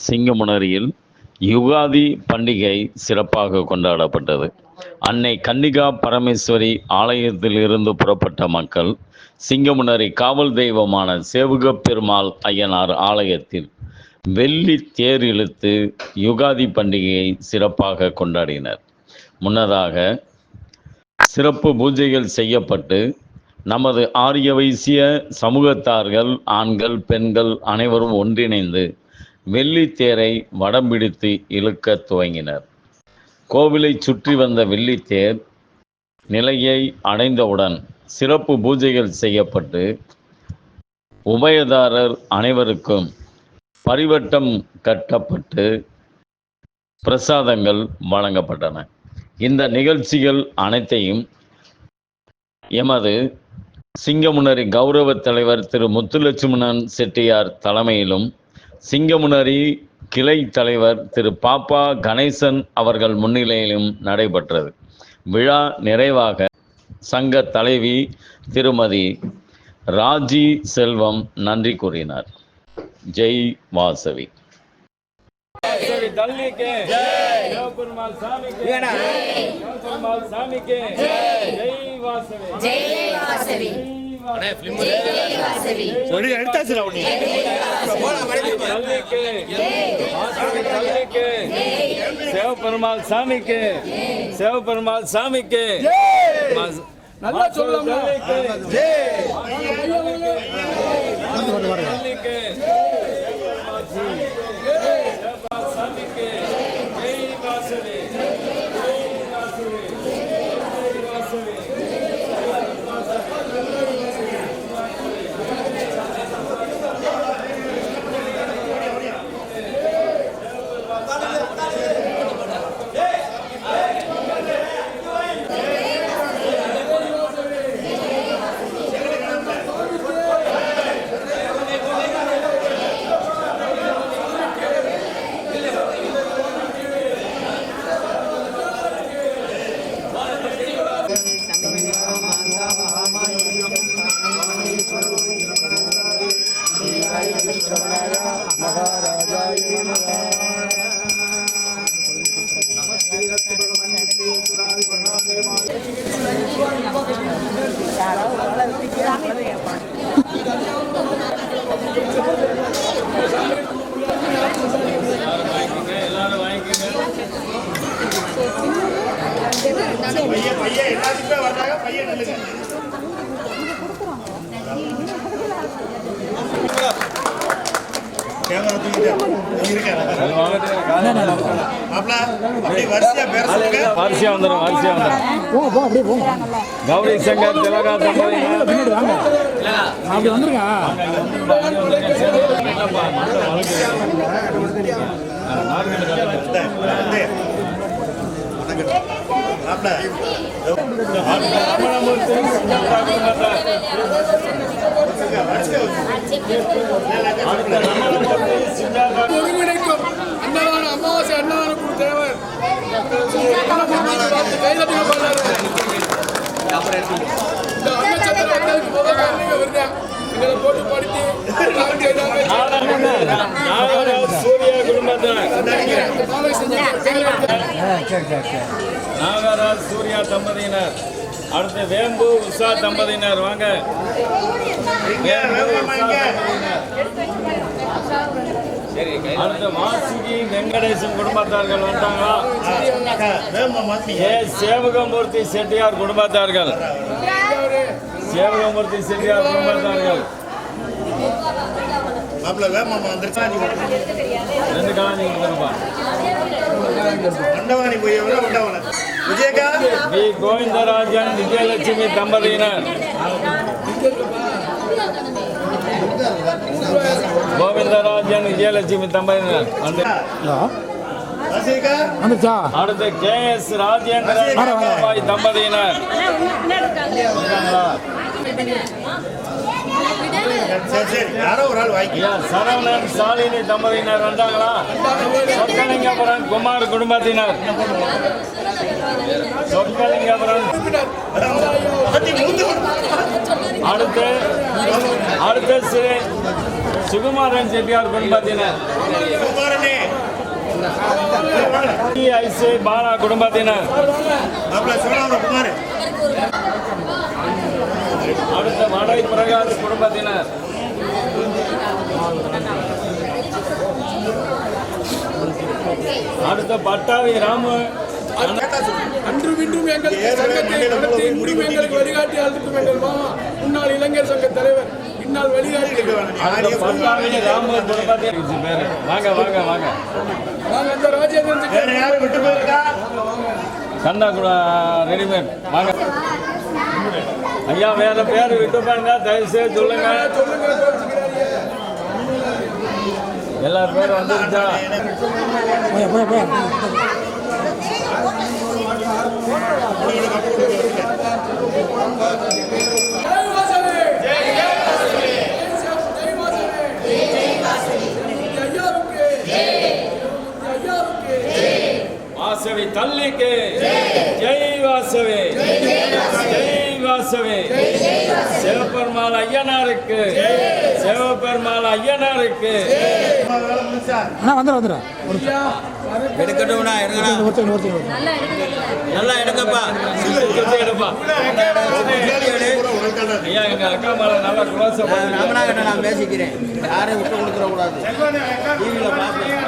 சிங்கமுனரியில் யுகாதி பண்டிகை சிறப்பாக கொண்டாடப்பட்டது. அன்னை கன்னிகா பரமேஸ்வரி ஆலயத்திலிருந்து புறப்பட்ட மக்கள் சிங்கமுனரி காவல் தெய்வமான சேவுக பெருமாள் ஐயனார் ஆலயத்தில் வெள்ளி தேர் இழுத்து யுகாதி பண்டிகையை சிறப்பாக கொண்டாடினர். முன்னதாக சிறப்பு பூஜைகள் செய்யப்பட்டு நமது ஆரிய வைசிய சமூகத்தார்கள் ஆண்கள் பெண்கள் அனைவரும் ஒன்றிணைந்து வெள்ளித்தேரை வடம் பிடித்து இழுக்கத் துவங்கினர். கோவிலை சுற்றி வந்த வெள்ளித்தேர் நிலையை அடைந்தவுடன் சிறப்பு பூஜைகள் செய்யப்பட்டு உபயதாரர் அனைவருக்கும் பரிவட்டம் கட்டப்பட்டு பிரசாதங்கள் வழங்கப்பட்டன. இந்த நிகழ்ச்சிகள் அனைத்தையும் எமது சிங்கமுனரி கௌரவ தலைவர் திரு முத்துலட்சுமணன் செட்டியார் தலைமையிலும் சிங்கமுனரி கிளை தலைவர் திரு பாப்பா கணேசன் அவர்கள் முன்னிலையிலும் நடைபெற்றது. விழா நிறைவாக சங்க தலைவி திருமதி ராஜி செல்வம் நன்றி கூறினார். ஜெய் வாசவி. தள்ளிக்கு. சாமிக்கு. சாமிக்கு. ஜெய் வாசவி. ஜெய் வாசவி. சொல்லி எடுத்தாச்சு சிவபெருமாள் சாமிக்கு. சிவபெருமாள் சாமிக்கு. நல்லா சொல்லுங்க தள்ளிக்கு சாமிக்கு ஜெய் வாசவி எல்லாரும் வாங்கிக்கோங்க பையன் எல்லாத்துக்குமே வர்றாங்க பையன் நில்லுங்க. கேமரா தூக்கிட்டு நீங்க இருக்க மாப்பிள அப்படி வரிசையா பேர சொல்லுங்க. வரிசையா வந்துடும் வரிசையா வந்துடும் கௌரி சங்கர் திலகா தம்பதியினர் அப்படி வந்துருங்க. ஒருங்கிணைக்கும். அன்னதான அமாவாசை கொடுத்தவர் கைதட்டிங்க பண்ணாரு இந்த அன்னச்சத்திர வந்ததுக்கு முதல் வருங்க. எங்களை போட்டு படித்து எல்லாம் செய்தாங்க. நாகராஜ் சூர்யா குடும்பத்தினர் இந்த நாளை செஞ்சாங்க நாகராஜ் சூர்யா தம்பதியினர். அடுத்து வேம்பு உஷா தம்பதியினர். வாங்க. அடுத்து வாசுகி வெங்கடேசன் குடும்பத்தார்கள் வந்தாங்களா ஏ சேவகமூர்த்தி செட்டியார் குடும்பத்தார்கள். சேவகமூர்த்தி செட்டியார் குடும்பத்தார்கள். மாப்பிள வேகமா வந்துருச்சு ரெண்டு காலம் நீங்க கொடுப்பா மண்டவாணி போய் எவ்வளோ மண்டவான விஜயகா வி. கோவிந்தராஜன் விஜயலட்சுமி தம்பதியினர். கோவிந்தராஜன் விஜயலட்சுமி தம்பதியினர். வந்துச்சா அடுத்து கே. எஸ். ராஜேந்திரன் ராமாபாய் தம்பதியினர்? சரி சரி. யாரோ ஒரு ஆள் வாங்கி ஐயா சரவணன் சாலினி தம்பதியினர் வந்தாங்களா? சொக்கலிங்கபுரம் குமார் குடும்பத்தினர். சொக்கலிங்கபுரம். அடுத்து அடுத்து ஸ்ரீ சுகுமாரன் செட்டியார் குடும்பத்தினர். தைசு பாலா குடும்பத்தினர். அடுத்த மடை பிரகாஷ் குடும்பத்தினர். அடுத்த பட்டாவி ராமு அன்றும் இன்றும் எங்கள் சங்கத்தை நடத்தி இன்றும் எங்களுக்கு வழிகாட்டி அளிக்கும் எங்கள் மாமா முன்னாள் இளைஞர் சங்க தலைவர் இந்நாள் வழிகாட்டி. வாங்க வாங்க வாங்க. நாங்கள் அந்த ராஜேந்திரன் கண்ணா கூட ரெடிமேட் வாங்க. ஐயா வேற பேர் விட்டு பாருங்க தயவு செய்து சொல்லுங்க. எல்லார் பேரும் வந்துருச்சா? போய் போய் போய் ஜெயவாசனே ஜெயவாசனே ஜெயவாசனே ஐயாவுக்கு ஐயாவுக்கு வாசவி தள்ளிக்கு ஜெய் வாசவி ஜெய் வாசவி சிவபெருமாள் ஐயனாருக்கு. சிவபெருமாள் ஐயனாருக்கு. அண்ணா வந்துடும் வந்துடும் ஒரு எடுக்கட்டும்னா எடுங்கண்ணா. ஒரு செகண்ட் ஒரு செகண்ட் நல்லா எடுங்கப்பா. எடுப்பா ஐயா எங்க அக்கா மேல நல்லா குலோசம் ராமநாதன் நான் பேசிக்கிறேன். யாரையும் விட்டு கொடுத்துட கூடாது டிவியில் பார்ப்பேன்.